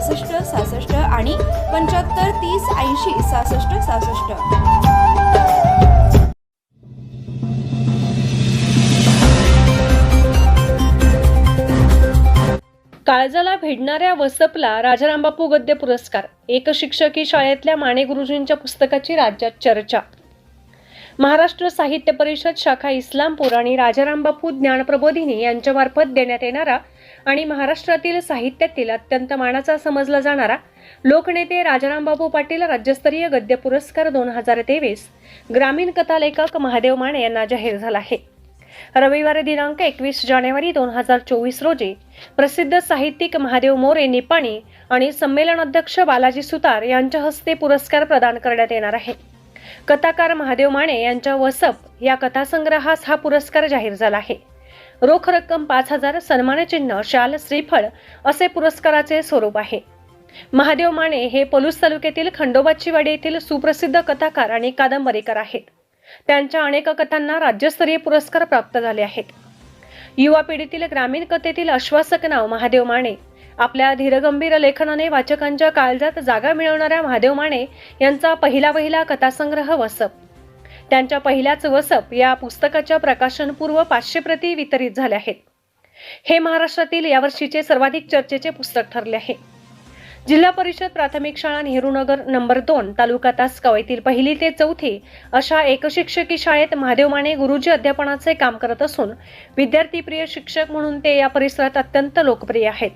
सहासष्ट सहासष्ट आणि पंच्याहत्तर तीस ऐंशी सहासष्ट सहासष्ट. काळजाला भिडणाऱ्या वसपला राजारामबापू गद्य पुरस्कार. एक शिक्षकी शाळेतल्या माने गुरुजींच्या पुस्तकाची राज्यात चर्चा. महाराष्ट्र साहित्य परिषद शाखा इस्लामपूर आणि राजारामबापू ज्ञानप्रबोधिनी यांच्यामार्फत देण्यात येणारा आणि महाराष्ट्रातील साहित्यातील अत्यंत मानाचा समजला जाणारा लोकनेते राजारामबापू पाटील राज्यस्तरीय गद्य पुरस्कार दोन हजार तेवीस ग्रामीण कथालेखक महादेव माने यांना जाहीर झाला आहे. रविवारी दिनांक एकवीस जानेवारी दोन हजार चोवीस रोजी प्रसिद्ध साहित्यिक महादेव मोरे निपाणी आणि संमेलन अध्यक्ष बालाजी सुतार यांच्या हस्ते पुरस्कार प्रदान करण्यात येणार आहे. कथाकार महादेव माने यांच्या वसप या कथासंग्रहास हा पुरस्कार जाहीर झाला आहे. रोख रक्कम पाच हजार सन्मानचिन्ह शाल श्रीफळ असे पुरस्काराचे स्वरूप आहे. महादेव माने हे पलूस तालुक्यातील खंडोबाची वाडी येथील सुप्रसिद्ध कथाकार आणि कादंबरीकार आहेत. त्यांच्या अनेक कथांना राज्यस्तरीय पुरस्कार प्राप्त झाले आहेत. युवा पिढीतील ग्रामीण कथेतील आश्वासक नाव महादेव माने. आपल्या धीरगंभीर लेखनाने वाचकांच्या काळजात जागा मिळवणाऱ्या महादेव माने यांचा पहिला पहिला कथासंग्रह वसप. त्यांच्या पहिल्याच वसप या पुस्तकाच्या प्रकाशनपूर्व पाचशे प्रती वितरित झाल्या आहेत. हे महाराष्ट्रातील यावर्षीचे सर्वाधिक चर्चेचे पुस्तक ठरले आहे. जिल्हा परिषद प्राथमिक शाळा नेहरूनगर नंबर दोन तालुका तासगाव येथील पहिली ते चौथी अशा एकशिक्षकी शाळेत महादेव माने गुरुजी अध्यापनाचे काम करत असून विद्यार्थीप्रिय शिक्षक म्हणून ते या परिसरात अत्यंत लोकप्रिय आहेत.